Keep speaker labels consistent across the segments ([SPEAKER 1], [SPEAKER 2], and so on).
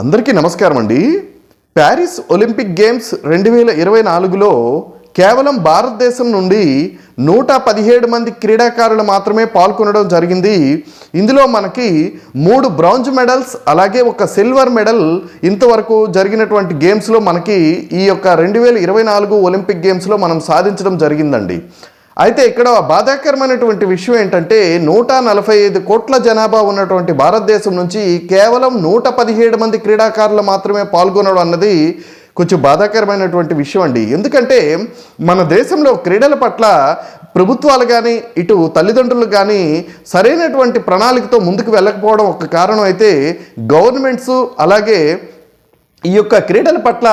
[SPEAKER 1] అందరికీ నమస్కారం అండి. ప్యారిస్ ఒలింపిక్ గేమ్స్ రెండు వేల ఇరవై నాలుగులో కేవలం భారతదేశం నుండి నూట పదిహేడు మంది క్రీడాకారులు మాత్రమే పాల్గొనడం జరిగింది. ఇందులో మనకి మూడు బ్రాంజ్ మెడల్స్ అలాగే ఒక సిల్వర్ మెడల్ ఇంతవరకు జరిగినటువంటి గేమ్స్లో మనకి ఈ యొక్క రెండు వేల ఇరవై నాలుగు ఒలింపిక్ గేమ్స్లో మనం సాధించడం జరిగిందండి. అయితే ఇక్కడ బాధాకరమైనటువంటి విషయం ఏంటంటే నూట నలభై ఐదు కోట్ల జనాభా ఉన్నటువంటి భారతదేశం నుంచి కేవలం నూట పదిహేడు మంది క్రీడాకారులు మాత్రమే పాల్గొనడం అన్నది కొంచెం బాధాకరమైనటువంటి విషయం అండి. ఎందుకంటే మన దేశంలో క్రీడల పట్ల ప్రభుత్వాలు కానీ ఇటు తల్లిదండ్రులు కానీ సరైనటువంటి ప్రణాళికతో ముందుకు వెళ్ళకపోవడం ఒక కారణం అయితే గవర్నమెంట్స్ అలాగే ఈ యొక్క క్రీడల పట్ల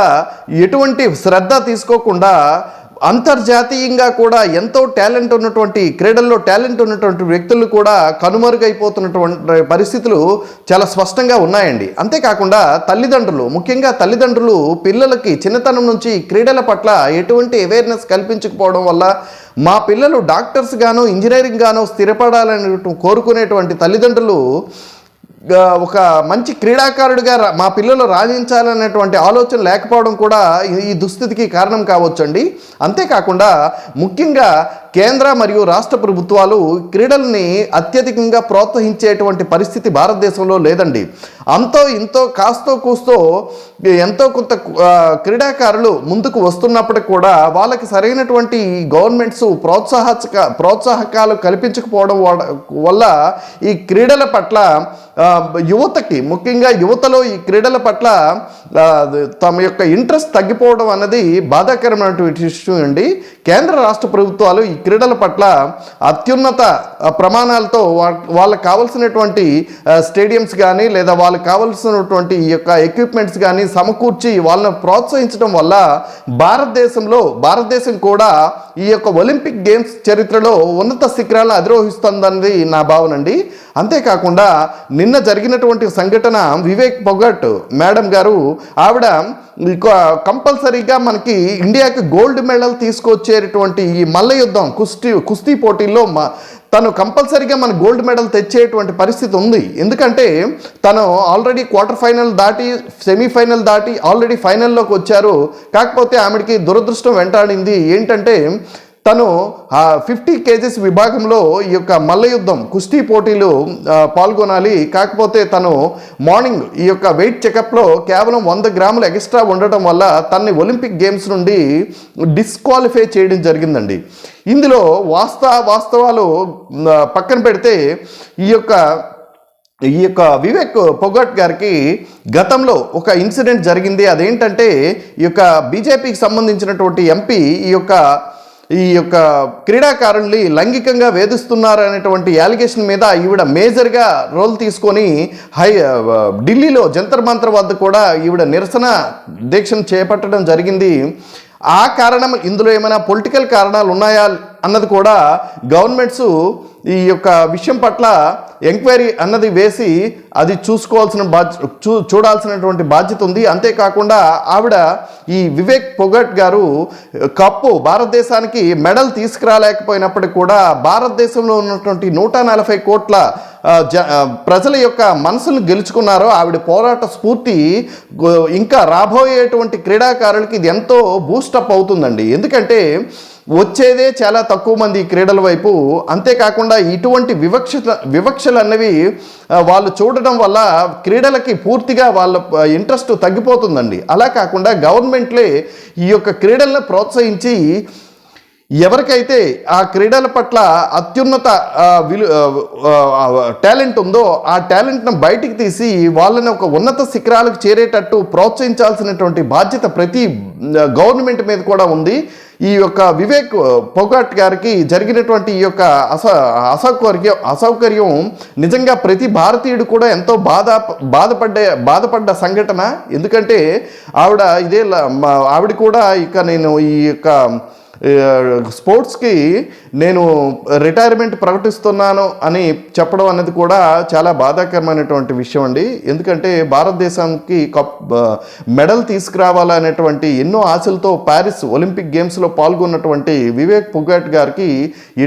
[SPEAKER 1] ఎటువంటి శ్రద్ధ తీసుకోకుండా అంతర్జాతీయంగా కూడా ఎంతో టాలెంట్ ఉన్నటువంటి క్రీడల్లో టాలెంట్ ఉన్నటువంటి వ్యక్తులు కూడా కనుమరుగైపోతున్నటువంటి పరిస్థితులు చాలా స్పష్టంగా ఉన్నాయండి. అంతేకాకుండా తల్లిదండ్రులు ముఖ్యంగా తల్లిదండ్రులు పిల్లలకి చిన్నతనం నుంచి క్రీడల పట్ల ఎటువంటి అవేర్నెస్ కల్పించకపోవడం వల్ల మా పిల్లలు డాక్టర్స్ గాను ఇంజనీరింగ్ గాను స్థిరపడాలని కోరుకునేటువంటి తల్లిదండ్రులు ఒక మంచి క్రీడాకారుడిగా మా పిల్లలు రాణించాలనేటువంటి ఆలోచన లేకపోవడం కూడా ఈ- దుస్థితికి కారణం కావచ్చండి. అంతేకాకుండా ముఖ్యంగా కేంద్ర మరియు రాష్ట్ర ప్రభుత్వాలు క్రీడల్ని అత్యధికంగా ప్రోత్సహించేటువంటి పరిస్థితి భారతదేశంలో లేదండి. అంతో ఇంతో కాస్తో కూస్తో ఎంతో కొంత క్రీడాకారులు ముందుకు వస్తున్నప్పటికి కూడా వాళ్ళకి సరైనటువంటి గవర్నమెంట్స్ ప్రోత్సాహక ప్రోత్సాహకాలు కల్పించకపోవడం వల్ల- ఈ క్రీడల పట్ల యువతకి ముఖ్యంగా యువతలో ఈ క్రీడల పట్ల తమ యొక్క ఇంట్రెస్ట్ తగ్గిపోవడం అన్నది బాధాకరమైనటువంటి విషయం అండి. కేంద్ర రాష్ట్ర ప్రభుత్వాలు ఈ క్రీడల పట్ల అత్యున్నత ప్రమాణాలతో వా- వాళ్ళకి కావాల్సినటువంటి స్టేడియంస్ కానీ లేదా వాళ్ళకి కావాల్సినటువంటి ఈ యొక్క ఎక్విప్మెంట్స్ కానీ సమకూర్చి వాళ్ళని ప్రోత్సహించడం వల్ల భారతదేశంలో భారతదేశం కూడా ఈ యొక్క ఒలింపిక్ గేమ్స్ చరిత్రలో ఉన్నత శిఖరాలను అధిరోహిస్తుందన్నది నా భావన అండి. అంతేకాకుండా నిన్న జరిగినటువంటి సంఘటన వివేక్ పొగట్ మేడం గారు ఆవిడ కంపల్సరీగా మనకి ఇండియాకి గోల్డ్ మెడల్ తీసుకొచ్చేటువంటి ఈ మల్ల యుద్ధం కుస్తీ కుస్తీ పోటీల్లో మా తను కంపల్సరీగా మన గోల్డ్ మెడల్ తెచ్చేటువంటి పరిస్థితి ఉంది. ఎందుకంటే తను ఆల్రెడీ క్వార్టర్ ఫైనల్ దాటి సెమీఫైనల్ దాటి ఆల్రెడీ ఫైనల్లోకి వచ్చారు. కాకపోతే ఆమెడికి దురదృష్టం వెంటాడింది. ఏంటంటే తను ఫిఫ్టీ కేజెస్ విభాగంలో ఈ యొక్క మల్లయుద్ధం కుస్తీ పోటీలు పాల్గొనాలి. కాకపోతే తను మార్నింగ్ ఈ యొక్క వెయిట్ చెకప్లో కేవలం వంద గ్రాములు ఎక్స్ట్రా ఉండటం వల్ల తన్ని ఒలింపిక్ గేమ్స్ నుండి డిస్క్వాలిఫై చేయడం జరిగిందండి. ఇందులో వాస్త వాస్తవాలు పక్కన పెడితే ఈ యొక్క ఈ యొక్క వివేక్ పొగట్ గారికి గతంలో ఒక ఇన్సిడెంట్ జరిగింది. అదేంటంటే ఈ యొక్క బీజేపీకి సంబంధించినటువంటి ఎంపీ ఈ యొక్క ఈ యొక్క క్రీడాకారుల్ని లైంగికంగా వేధిస్తున్నారు అనేటువంటి యాలిగేషన్ మీద ఈవిడ మేజర్గా రోల్ తీసుకొని హై ఢిల్లీలో జంతర్ మంతర్ వద్ద కూడా ఈవిడ నిరసన దీక్షను చేపట్టడం జరిగింది. ఆ కారణం ఇందులో ఏమైనా పొలిటికల్ కారణాలు ఉన్నాయా? అన్నది కూడా గవర్నమెంట్స్ ఈ యొక్క విషయం పట్ల ఎంక్వైరీ అన్నది వేసి అది చూసుకోవాల్సిన బాధ్య చూ చూడాల్సినటువంటి బాధ్యత ఉంది. అంతేకాకుండా ఆవిడ ఈ వివేక్ పొగట్ గారు కప్పు భారతదేశానికి మెడల్ తీసుకురాలేకపోయినప్పటికీ కూడా భారతదేశంలో ఉన్నటువంటి నూట నలభై కోట్ల జ ప్రజల యొక్క మనసును గెలుచుకున్నారో ఆవిడ పోరాట స్ఫూర్తి ఇంకా రాబోయేటువంటి క్రీడాకారులకి ఇది ఎంతో బూస్టప్ అవుతుందండి. ఎందుకంటే వచ్చేదే చాలా తక్కువ మంది ఈ క్రీడల వైపు. అంతేకాకుండా ఇటువంటి వివక్ష వివక్షలు అన్నవి వాళ్ళు చూడడం వల్ల క్రీడలకి పూర్తిగా వాళ్ళ ఇంట్రెస్ట్ తగ్గిపోతుందండి. అలా కాకుండా గవర్నమెంట్లే ఈ యొక్క క్రీడలను ప్రోత్సహించి ఎవరికైతే ఆ క్రీడల పట్ల అత్యున్నత విలు టాలెంట్ ఉందో ఆ టాలెంట్ను బయటికి తీసి వాళ్ళని ఒక ఉన్నత శిఖరాలకు చేరేటట్టు ప్రోత్సహించాల్సినటువంటి బాధ్యత ప్రతి గవర్నమెంట్ మీద కూడా ఉంది. ఈ యొక్క వివేక్ పొగాట్ గారికి జరిగినటువంటి ఈ యొక్క అస అసౌకర్యం అసౌకర్యం నిజంగా ప్రతి భారతీయుడు కూడా ఎంతో బాధ బాధపడ్డే బాధపడ్డ సంఘటన. ఎందుకంటే ఆవిడ ఇదే ల- ఆవిడ కూడా ఇక నేను ఈ యొక్క స్పోర్ట్స్కి నేను రిటైర్మెంట్ ప్రకటిస్తున్నాను అని చెప్పడం అనేది కూడా చాలా బాధాకరమైనటువంటి విషయం అండి. ఎందుకంటే భారతదేశానికి కప్ మెడల్ తీసుకురావాలనేటువంటి ఎన్నో ఆశలతో ప్యారిస్ ఒలింపిక్ గేమ్స్లో పాల్గొన్నటువంటి వివేక్ పుగాట్ గారికి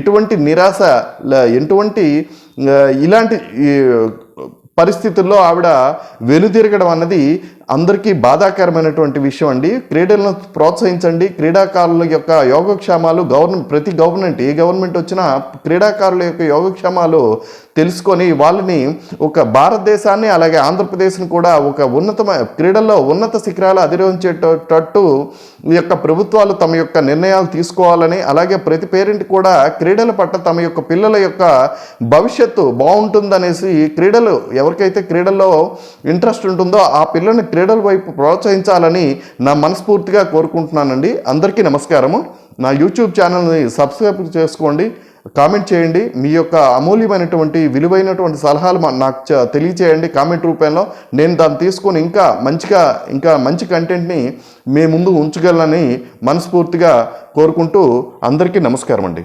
[SPEAKER 1] ఎటువంటి నిరాశ ఎటువంటి ఇలాంటి పరిస్థితుల్లో ఆవిడ వెనుదిరగడం అన్నది అందరికీ బాధాకరమైనటువంటి విషయం అండి. క్రీడలను ప్రోత్సహించండి. క్రీడాకారుల యొక్క యోగక్షేమాలు గవర్నమెంట్ ప్రతి గవర్నమెంట్ ఏ గవర్నమెంట్ వచ్చినా క్రీడాకారుల యొక్క యోగక్షేమాలు తెలుసుకొని వాళ్ళని ఒక భారతదేశాన్ని అలాగే ఆంధ్రప్రదేశ్ని కూడా ఒక ఉన్నతమైన క్రీడల్లో ఉన్నత శిఖరాలు అధిరోహించేటట్టు ఈ యొక్క ప్రభుత్వాలు తమ యొక్క నిర్ణయాలు తీసుకోవాలని అలాగే ప్రతి పేరెంట్ కూడా క్రీడల పట్ల తమ యొక్క పిల్లల యొక్క భవిష్యత్తు బాగుంటుందనేసి క్రీడలు ఎవరికైతే క్రీడల్లో ఇంట్రెస్ట్ ఉంటుందో ఆ పిల్లని క్రీడల వైపు ప్రోత్సహించాలని నా మనస్ఫూర్తిగా కోరుకుంటున్నానండి. అందరికీ నమస్కారము. నా యూట్యూబ్ ఛానల్ని సబ్స్క్రైబ్ చేసుకోండి. కామెంట్ చేయండి. మీ యొక్క అమూల్యమైనటువంటి విలువైనటువంటి సలహాలు మా- నాకు తెలియచేయండి కామెంట్ రూపంలో. నేను దాన్ని తీసుకొని ఇంకా మంచిగా ఇంకా మంచి కంటెంట్ని మీ ముందు ఉంచగలనని మనస్ఫూర్తిగా కోరుకుంటూ అందరికీ నమస్కారం అండి